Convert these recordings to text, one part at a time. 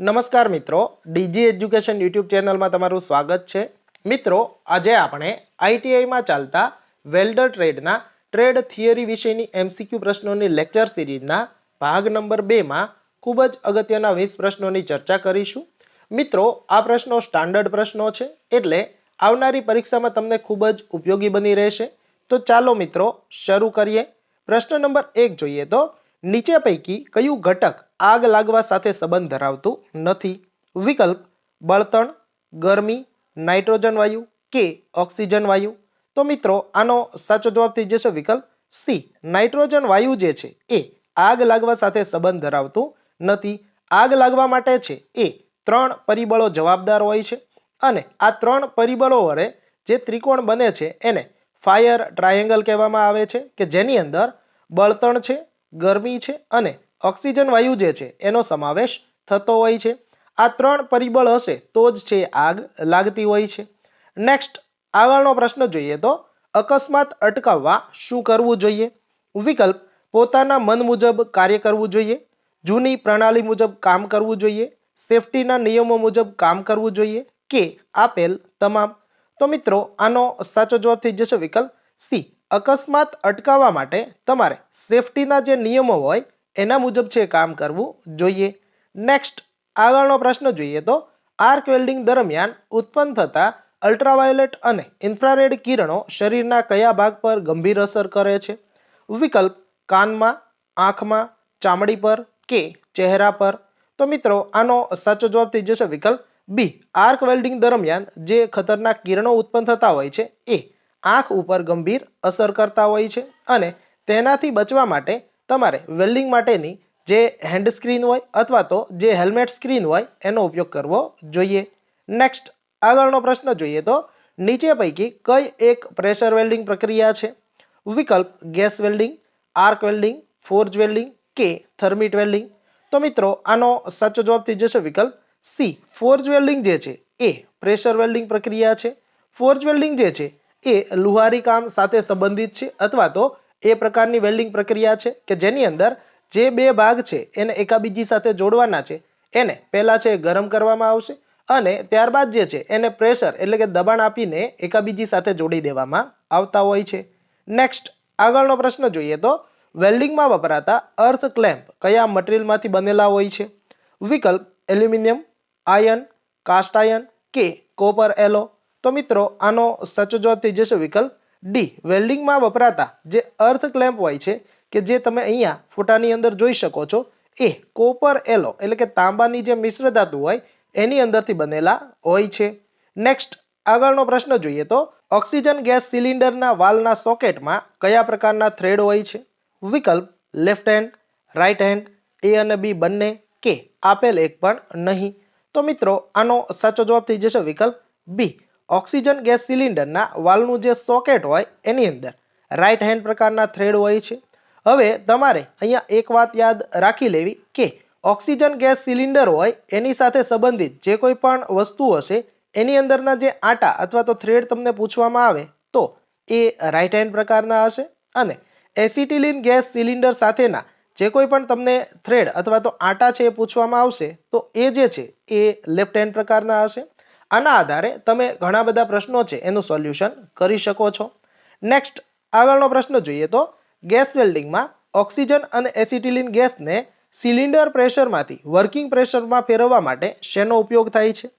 નમસ્કાર મિત્રો, DG education YouTube ચેનલમાં તમારું સ્વાગત છે. મિત્રો, આજે આપણે આઈટીઆઈમાં ચાલતા વેલ્ડર ટ્રેડના ટ્રેડ થિયરી વિશેની એમસીક્યુ પ્રશ્નોની લેક્ચર સિરીઝના ભાગ નંબર બેમાં ખૂબ જ અગત્યના વીસ પ્રશ્નોની ચર્ચા કરીશું. મિત્રો, આ પ્રશ્નો સ્ટાન્ડર્ડ પ્રશ્નો છે, એટલે આવનારી પરીક્ષામાં તમને ખૂબ જ ઉપયોગી બની રહેશે. તો ચાલો મિત્રો, શરૂ કરીએ. પ્રશ્ન નંબર એક જોઈએ તો, નીચે પૈકી કયું ઘટક આગ લાગવા સાથે સંબંધ ધરાવતું નથી. વિકલ્પ, બળતણ, ગરમી, નાઇટ્રોજન વાયુ કે ઓક્સિજન વાયુ. તો મિત્રો, આનો સાચો જવાબ થઈ જશે વિકલ્પ સી નાઇટ્રોજન વાયુ જે છે એ આગ લાગવા સાથે સંબંધ ધરાવતું નથી. આગ લાગવા માટે છે એ ત્રણ પરિબળો જવાબદાર હોય છે અને આ ત્રણ પરિબળો વડે જે ત્રિકોણ બને છે એને ફાયર ટ્રાયેંગલ કહેવામાં આવે છે કે જેની અંદર બળતણ છે, ગરમી છે અને ઓક્સિજન વાયુ જે છે, એનો સમાવેશ થતો હોય છે. આ ત્રણ પરિબળ હશે તો જ છે આગ લાગતી હોય છે. નેક્સ્ટ આગળનો પ્રશ્ન જોઈએ તો, અકસ્માત અટકાવવા શું કરવું જોઈએ? વિકલ્પ, પોતાના મન મુજબ કાર્ય કરવું જોઈએ. જૂની પ્રણાલી મુજબ કામ કરવું જોઈએ. સેફટીના નિયમો મુજબ કામ કરવું જોઈએ કે આપેલ તમામ? તો મિત્રો, આનો સાચો જવાબ થઈ જશે વિકલ્પ સી, અકસ્માત અટકાવવા માટે તમારે સેફટીના જે નિયમો હોય એના મુજબ છે કામ કરવું જોઈએ. નેક્સ્ટ આગળનો પ્રશ્ન જોઈએ તો આર્ક વેલ્ડિંગ દરમિયાન ઉત્પન્ન થતા અલ્ટ્રાવાયોલેટ અને ઇન્ફ્રારેડ કિરણો શરીરના કયા ભાગ પર ગંભીર અસર કરે છે? વિકલ્પ, કાનમાં, આંખમાં, ચામડી પર કે ચહેરા પર? તો મિત્રો, આનો સાચો જવાબ થઈ જશે વિકલ્પ બી આર્ક વેલ્ડિંગ દરમિયાન જે ખતરનાક કિરણો ઉત્પન્ન થતા હોય છે, એ આંખ ઉપર ગંભીર અસર કરતા હોય છે અને તેનાથી બચવા માટે તમારે વેલ્ડિંગ માટેની જે હેન્ડ સ્ક્રીન હોય અથવા તો જે હેલ્મેટ સ્ક્રીન હોય, એનો ઉપયોગ કરવો જોઈએ. નેક્સ્ટ આગળનો પ્રશ્ન જોઈએ તો, નીચે પૈકી કઈ એક પ્રેશર વેલ્ડિંગ પ્રક્રિયા છે? વિકલ્પ gas welding arc welding forge welding કે થર્મિટ વેલ્ડિંગ તો મિત્રો, આનો સાચો જવાબ થઈ જશે વિકલ્પ સી ફોર્જ વેલ્ડિંગ જે છે, એ પ્રેશર વેલ્ડિંગ પ્રક્રિયા છે. ફોર્જ વેલ્ડિંગ જે છે, એ લુહારી કામ સાથે સંબંધિત છે અથવા તો એ પ્રકારની વેલ્ડિંગ પ્રક્રિયા છે કે જેની અંદર જે બે ભાગ છે એને એકાબીજી સાથે જોડવાના છે, એને પહેલાં છે ગરમ કરવામાં આવશે અને ત્યારબાદ જે છે એને પ્રેશર એટલે કે દબાણ આપીને એકાબીજી સાથે જોડી દેવામાં આવતા હોય છે. નેક્સ્ટ આગળનો પ્રશ્ન જોઈએ તો વેલ્ડિંગમાં વપરાતા અર્થ ક્લેમ્પ કયા મટીરિયલમાંથી બનેલા હોય છે? વિકલ્પ એલ્યુમિનિયમ, આયન, કાસ્ટ આયન કે કોપર એલો? તો મિત્રો, આનો સાચો જવાબ થઈ જશે વિકલ્પ ડી વેલ્ડિંગમાં વપરાતા જે અર્થ ક્લેમ્પ હોય છે, કે જે તમે અહીંયા ફોટાની અંદર જોઈ શકો છો, એ કોપર એલો એટલે કે તાંબાની જે મિશ્ર ધાતુ હોય, એની અંદરથી બનેલા હોય છે. નેક્સ્ટ આગળનો પ્રશ્ન જોઈએ તો ઓક્સિજન ગેસ સિલિન્ડરના વાલના સોકેટમાં કયા પ્રકારના થ્રેડ હોય છે? વિકલ્પ left hand right hand A અને બી બંને કે આપેલ એક પણ નહીં. તો મિત્રો, આનો સાચો જવાબ થઈ જશે વિકલ્પ બી ઓક્સિજન ગેસ સિલિન્ડરના વાલનું જે સોકેટ હોય એની અંદર રાઈટ હેન્ડ પ્રકારના થ્રેડ હોય છે. હવે તમારે અહીંયા એક વાત યાદ રાખી લેવી કે ઓક્સિજન ગેસ સિલિન્ડર હોય એની સાથે સંબંધિત જે કોઈ પણ વસ્તુ હશે, એની અંદરના જે આટા અથવા તો થ્રેડ તમને પૂછવામાં આવે, તો એ રાઈટ હેન્ડ પ્રકારના હશે અને એસિટિલિન ગેસ સિલિન્ડર સાથેના જે કોઈ પણ તમને થ્રેડ અથવા તો આટા છે એ પૂછવામાં આવશે, તો એ જે છે એ લેફ્ટ હેન્ડ પ્રકારના હશે. આના આધારે તમે ઘણા બધા પ્રશ્નો છે એનું સોલ્યુશન કરી શકો છો. નેક્સ્ટ આગળનો પ્રશ્ન જોઈએ તો ગેસ વેલ્ડિંગમાં ઓક્સિજન અને એસિટિલિન ગેસને સિલિન્ડર પ્રેશરમાંથી વર્કિંગ પ્રેશરમાં ફેરવવા માટે શેનો ઉપયોગ થાય છે?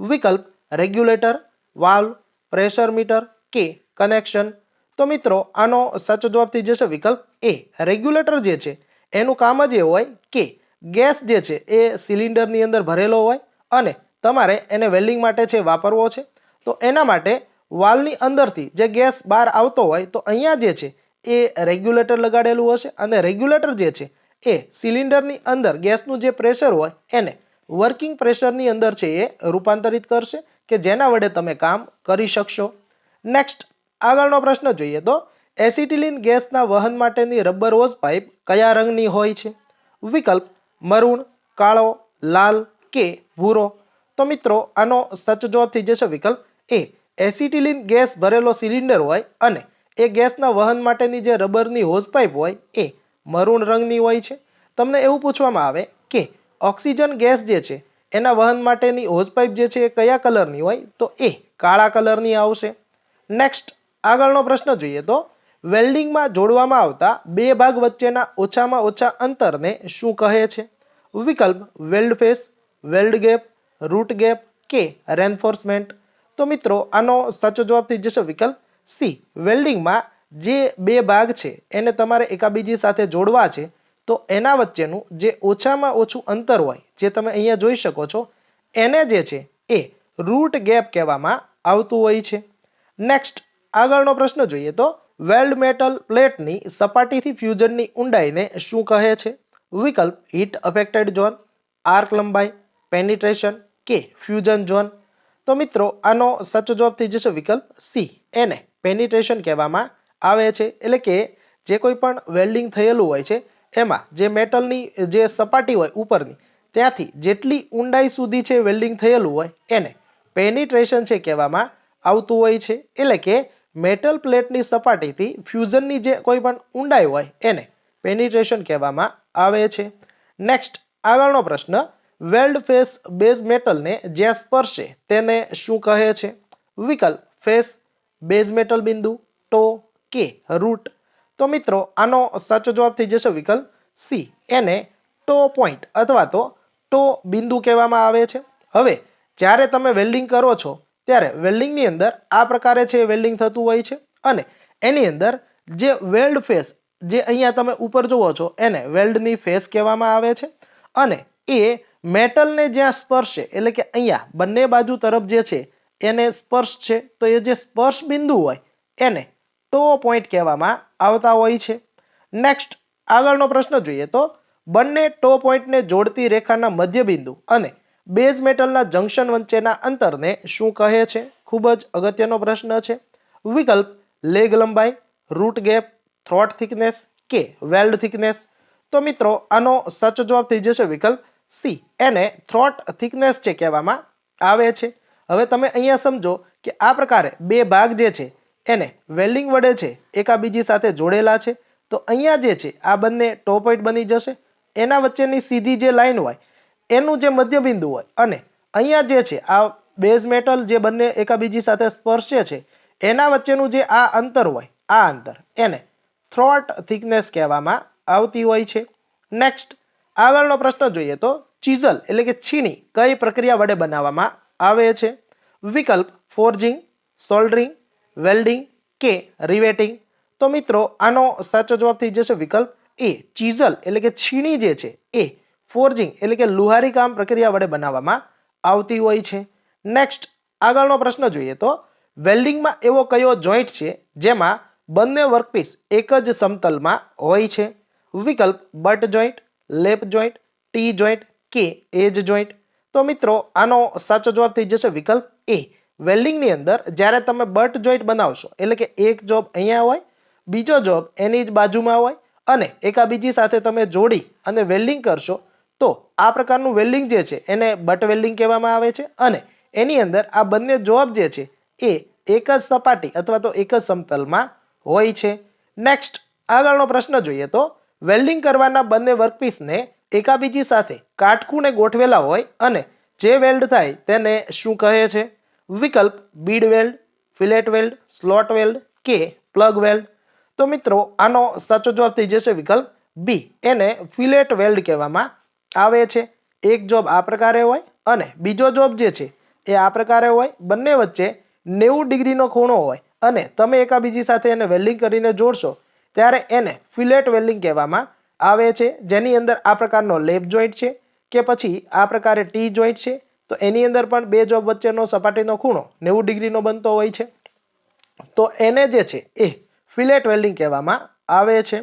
વિકલ્પ, રેગ્યુલેટર, વાલ્વ, પ્રેશર મીટર કે કનેક્શન. તો મિત્રો, આનો સાચો જવાબ થઈ જશે વિકલ્પ એ. રેગ્યુલેટર જે છે, એનું કામ જ એ હોય કે ગેસ જે છે એ સિલિન્ડરની અંદર ભરેલો હોય અને તમારે એને વેલ્ડિંગ માટે છે વાપરવો છે. તો એના માટે વાલની અંદરથી જે ગેસ બહાર આવતો હોય તો અહીંયા જે છે એ રેગ્યુલેટર લગાડેલું હશે અને રેગ્યુલેટર જે છે એ સિલિન્ડરની અંદર ગેસનું જે પ્રેશર હોય એને વર્કિંગ પ્રેશરની અંદર છે એ રૂપાંતરિત કરશે કે જેના વડે તમે કામ કરી શકશો. નેક્સ્ટ આગળનો પ્રશ્ન જોઈએ તો એસિટિલિન ગેસના વહન માટેની રબર હોઝ પાઇપ કયા રંગની હોય છે? વિકલ્પ મરૂણ, કાળો, લાલ કે ભૂરો? તો મિત્રો, આનો સચ જવાબ થઈ જશે વિકલ્પ એ. એસિટિલિન ગેસ ભરેલો સિલિન્ડર હોય અને એ ગેસના વહન માટેની જે રબરની હોઝ પાઇપ હોય એ મરૂણ રંગની હોય છે. તમને એવું પૂછવામાં આવે કે ઓક્સિજન ગેસ જે છે, એના વહન માટેની હોઝ પાઇપ જે છે એ કયા કલરની હોય? તો એ કાળા કલરની આવશે. નેક્સ્ટ, આગળનો પ્રશ્ન જોઈએ તો, વેલ્ડિંગમાં જોડવામાં આવતા બે ભાગ વચ્ચેના ઓછામાં ઓછા અંતરને શું કહે છે? વિકલ્પ, weld face, weld gap. Root gap કે રેન્ફોર્સમેન્ટ તો મિત્રો, આનો સાચો જવાબ થઈ જશે વિકલ્પ સી વેલ્ડિંગમાં જે બે ભાગ છે, એને તમારે એકાબીજી સાથે જોડવા છે, તો એના વચ્ચેનું જે ઓછામાં ઓછું અંતર હોય, જે તમે અહીંયા જોઈ શકો છો, એને જે છે, એ રૂટ ગેપ કહેવામાં આવતું હોય છે. નેક્સ્ટ આગળનો પ્રશ્ન જોઈએ તો વેલ્ડ મેટલ પ્લેટની સપાટીથી ફ્યુઝનની ઊંડાઈને શું કહે છે? વિકલ્પ હીટ અફેક્ટેડ ઝોન આર્ક લંબાઈ પેનિટ્રેશન કે ફ્યુઝન ઝોન? તો મિત્રો, આનો સાચો જવાબ થઈ જશે વિકલ્પ સી. એને પેનિટ્રેશન કહેવામાં આવે છે. એટલે કે જે કોઈ પણ વેલ્ડિંગ થયેલું હોય છે, એમાં જે મેટલની, જે સપાટી હોય ઉપરની, ત્યાંથી જેટલી ઊંડાઈ સુધી છે વેલ્ડિંગ થયેલું હોય, એને પેનિટ્રેશન છે કહેવામાં આવતું હોય છે. એટલે કે મેટલ પ્લેટની સપાટીથી ફ્યુઝનની જે કોઈ પણ ઊંડાઈ હોય, એને પેનિટ્રેશન કહેવામાં આવે છે. નેક્સ્ટ, આગળનો પ્રશ્ન વેલ્ડ ફેસ બેઝ મેટલને જ્યાં સ્પર્શે તેને શું કહે છે? વિકલ્પ, ફેસ બેઝ મેટલ બિંદુ, ટો, કે, રૂટ. તો મિત્રો, આનો સાચો જવાબ થઈ જશે વિકલ્પ સી. એને ટો પોઈન્ટ અથવા તો ટો બિંદુ કહેવામાં આવે છે. હવે, જ્યારે તમે વેલ્ડિંગ કરો છો, ત્યારે વેલ્ડિંગની અંદર આ પ્રકારે છે વેલ્ડિંગ થતું હોય છે. અને એની અંદર જે વેલ્ડ ફેસ, જે અહીંયા તમે ઉપર જુઓ છો, એને વેલ્ડની ફેસ કહેવામાં આવે છે. અને એ મેટલને જ્યાં સ્પર્શે એટલે કે અહીંયા બંને બાજુ તરફ જે છે, એને સ્પર્શ છે. તો એ જે સ્પર્શ બિંદુ હોય, એને ટો પોઈન્ટ કહેવામાં આવતા હોય છે. નેક્સ્ટ, આગળનો પ્રશ્ન જોઈએ તો, બંને ટો પોઈન્ટને જોડતી રેખાના મધ્યબિંદુ અને બેઝ મેટલના જંકશન વચ્ચેના અંતરને શું કહે છે? ખૂબ જ અગત્યનો પ્રશ્ન છે. વિકલ્પ, લેગ લંબાઈ, રૂટ ગેપ થ્રોટ થિકનેસ કે વેલ્ડ થિકનેસ. તો મિત્રો, આનો સાચો જવાબ થઈ જશે વિકલ્પ સી. એને થ્રોટ થિકનેસ છે કહેવામાં આવે છે. હવે તમે અહીંયા સમજો કે આ પ્રકારે બે ભાગ જે છે, એને વેલ્ડિંગ વડે છે, એકાબીજી સાથે જોડેલા છે. તો અહીંયા જે છે, આ બંને ટો બની જશે. એના વચ્ચેની સીધી જે લાઈન હોય, એનું જે મધ્યબિંદુ હોય, અને અહીંયા જે છે, આ બેઝ મેટલ જે બંને એકાબીજી સાથે સ્પર્શે છે, એના વચ્ચેનું જે આ અંતર હોય, આ અંતર, એને થ્રોટ થિકનેસ કહેવામાં આવતી હોય છે. નેક્સ્ટ આગળનો પ્રશ્ન જોઈએ તો ચીઝલ એટલે કે છીણી કઈ પ્રક્રિયા વડે બનાવવામાં આવે છે? વિકલ્પ ફોર્જિંગ, સોલ્ડરિંગ, વેલ્ડિંગ કે રિવેટિંગ? તો મિત્રો, આનો સાચો જવાબ થઈ જશે વિકલ્પ એ. ચીઝલ એટલે કે છીણી જે છે એ ફોર્જિંગ એટલે કે લુહારી કામ પ્રક્રિયા વડે બનાવવામાં આવતી હોય છે. નેક્સ્ટ, આગળનો પ્રશ્ન જોઈએ તો વેલ્ડિંગમાં એવો કયો જોઈન્ટ છે જેમાં બંને વર્કપીસ એક જ સમતલમાં હોય છે? વિકલ્પ butt joint lap joint, T joint, કે એજ જોઈન્ટ. તો મિત્રો, આનો સાચો જવાબ થઈ જશે વિકલ્પ એ. વેલ્ડિંગની અંદર જ્યારે તમે બટ જોઈન્ટ બનાવશો, એટલે કે એક જોબ અહીંયા હોય, બીજો જોબ એની જ બાજુમાં હોય, અને એકાબીજી સાથે તમે જોડી અને વેલ્ડિંગ કરશો, તો આ પ્રકારનું વેલ્ડિંગ જે છે, એને બટ વેલ્ડિંગ કહેવામાં આવે છે, અને એની અંદર આ બંને જોબ જે છે, એ એક જ સપાટી અથવા તો એક જ સમતલમાં હોય છે. નેક્સ્ટ આગળનો પ્રશ્ન જોઈએ તો વેલ્ડિંગ કરવાના બંને વર્કપીસને એકાબીજી સાથે કાટખૂણે ગોઠવેલા હોય અને જે વેલ્ડ થાય તેને શું કહે છે? વિકલ્પ bead weld, fillet weld, slot weld કે પ્લગ વેલ્ડ. તો મિત્રો, આનો સાચો જવાબ થઈ જશે વિકલ્પ બી. એને ફિલેટ વેલ્ડ કહેવામાં આવે છે. એક જોબ આ પ્રકારે હોય અને બીજો જોબ જે છે એ આ પ્રકારે હોય. બંને વચ્ચે નેવું ડિગ્રીનો ખૂણો હોય અને તમે એકાબીજી સાથે એને વેલ્ડિંગ કરીને જોડશો ત્યારે એને ફિલેટ વેલ્ડિંગ કહેવામાં આવે છે, જેની અંદર આ પ્રકારનો લેપ જોઈન્ટ છે કે પછી આ પ્રકારે ટી જોઈન્ટ છે, તો એની અંદર પણ બે જોબ વચ્ચેનો સપાટીનો ખૂણો નેવું ડિગ્રીનો બનતો હોય છે. તો એને જે છે એ ફિલેટ વેલ્ડિંગ કહેવામાં આવે છે.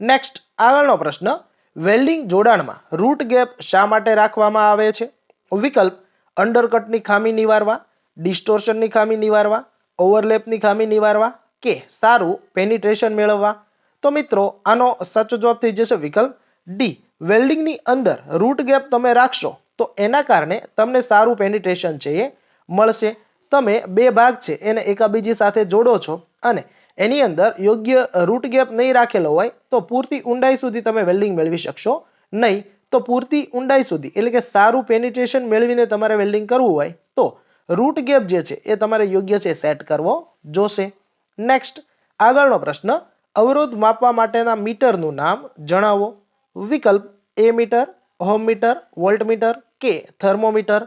નેક્સ્ટ આગળનો પ્રશ્ન, વેલ્ડિંગ જોડાણમાં રૂટ ગેપ શા માટે રાખવામાં આવે છે? વિકલ્પ, અંડરકટની ખામી નિવારવા, ડિસ્ટોર્શનની ખામી નિવારવા, ઓવરલેપની ખામી નિવારવા કે સારું પેનિટ્રેશન મેળવવા? તો મિત્રો, આનો સાચો જવાબ થઈ જશે વિકલ્પ ડી વેલ્ડિંગની અંદર રૂટ ગેપ તમે રાખશો, તો એના કારણે તમને સારું પેનિટ્રેશન છે એ મળશે. તમે બે ભાગ છે, એને એકાબીજી સાથે જોડો છો અને એની અંદર યોગ્ય રૂટ ગેપ નહીં રાખેલો હોય, તો પૂરતી ઊંડાઈ સુધી તમે વેલ્ડિંગ મેળવી શકશો નહીં. તો પૂરતી ઊંડાઈ સુધી, એટલે કે સારું પેનિટ્રેશન મેળવીને તમારે વેલ્ડિંગ કરવું હોય, તો રૂટ ગેપ જે છે, એ તમારે યોગ્ય છે સેટ કરવો જોશે. નેક્સ્ટ આગળનો પ્રશ્ન, અવરોધ માપવા માટેના મીટરનું નામ જણાવો. વિકલ્પ ammeter ohmmeter voltmeter કે થર્મોમીટર.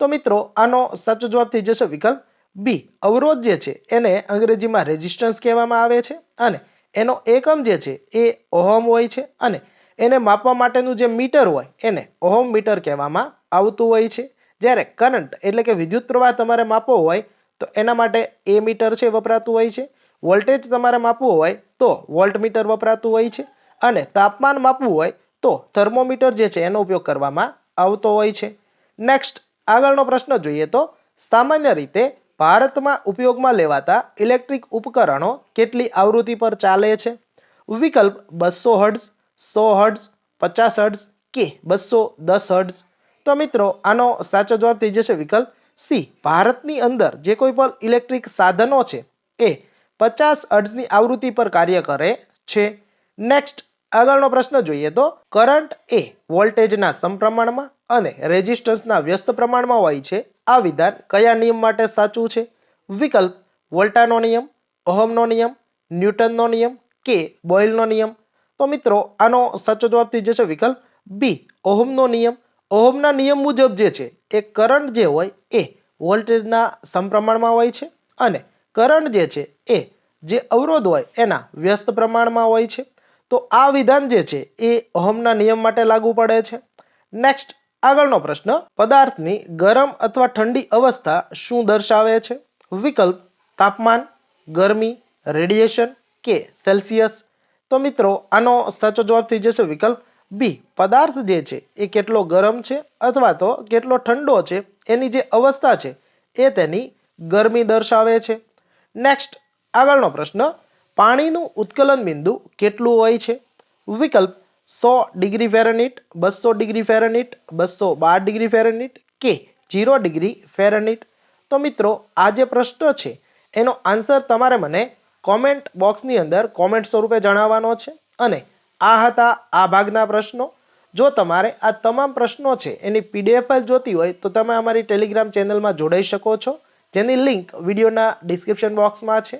તો મિત્રો, આનો સાચો જવાબ થઈ જશે વિકલ્પ બી અવરોધ જે છે, એને અંગ્રેજીમાં રેઝિસ્ટન્સ કહેવામાં આવે છે અને એનો એકમ જે છે, એ ઓહમ હોય છે અને એને માપવા માટેનું જે મીટર હોય, એને ઓહમ મીટર કહેવામાં આવતું હોય છે. જ્યારે કરંટ એટલે કે વિદ્યુત પ્રવાહ તમારે માપવો હોય તો એના માટે એ મીટર છે વપરાતું હોય છે. વોલ્ટેજ તમારે માપવું હોય તો વોલ્ટ મીટર વપરાતું હોય છે અને તાપમાન માપવું હોય તો થર્મોમીટર જે છે એનો ઉપયોગ કરવામાં આવતો હોય છે. નેક્સ્ટ આગળનો પ્રશ્ન જોઈએ તો સામાન્ય રીતે ભારતમાં ઉપયોગમાં લેવાતા ઇલેક્ટ્રિક ઉપકરણો કેટલી આવૃત્તિ પર ચાલે છે? વિકલ્પ બસો હર્ડ્સ સો હર્ડ્સ પચાસ હર્ડ્સ કે બસો દસ હર્ડ્સ તો મિત્રો, આનો સાચો જવાબ થઈ જશે વિકલ્પ સી, ભારતની અંદર જે કોઈ પણ ઇલેક્ટ્રિક સાધનો છે, એ પચાસ હર્ટ્ઝની આવૃત્તિ પર કાર્ય કરે છે. નેક્સ્ટ આગળનો પ્રશ્ન જોઈએ તો કરંટ એ વોલ્ટેજના સમપ્રમાણમાં અને રેઝિસ્ટન્સના વ્યસ્ત પ્રમાણમાં હોય છે. આ વિધાન કયા નિયમ માટે સાચું છે? વિકલ્પ, વોલ્ટાનો નિયમ, ઓહમનો નિયમ, ન્યૂટનનો નિયમ કે બોઇલનો નિયમ? તો મિત્રો, આનો સાચો જવાબ થઈ જશે વિકલ્પ બી, ઓહમનો નિયમ. ઓહમના નિયમ મુજબ જે છે એ કરંટ જે હોય એ વોલ્ટેજના સમપ્રમાણમાં હોય છે અને કરંટ જે છે એ જે અવરોધ હોય એના વ્યસ્ત પ્રમાણમાં હોય છે. તો આ વિધાન જે છે એ ઓહમના નિયમ માટે લાગુ પડે છે. નેક્સ્ટ આગળનો પ્રશ્ન, પદાર્થની ગરમ અથવા ઠંડી અવસ્થા શું દર્શાવે છે? વિકલ્પ, તાપમાન, ગરમી, રેડિયેશન કે સેલ્સિયસ? તો મિત્રો, આનો સાચો જવાબ થઈ જશે વિકલ્પ બી, પદાર્થ જે છે એ કેટલો ગરમ છે અથવા તો કેટલો ઠંડો છે, એની જે અવસ્થા છે, એ તેની ગરમી દર્શાવે છે. નેક્સ્ટ આગળનો પ્રશ્ન, પાણીનું ઉત્કલન બિંદુ કેટલું હોય છે? વિકલ્પ, સો ડિગ્રી ફેરનિટ બસો ડિગ્રી ફેરનિટ બસો બાર ડિગ્રી ફેરનિટ કે જીરો ડિગ્રી ફેરનિટ તો મિત્રો, આ જે પ્રશ્ન છે, એનો આન્સર તમારે મને કોમેન્ટ બોક્સની અંદર કોમેન્ટ સ્વરૂપે જણાવવાનો છે અને આ હતા આ ભાગના પ્રશ્નો. જો તમારે આ તમામ પ્રશ્નો છે એની પીડીએફ જોતી હોય તો તમે અમારી ટેલિગ્રામ ચેનલમાં જોડાઈ શકો છો. જેની લિંક વિડીયોના ડિસ્ક્રિપ્શન બોક્સમાં છે.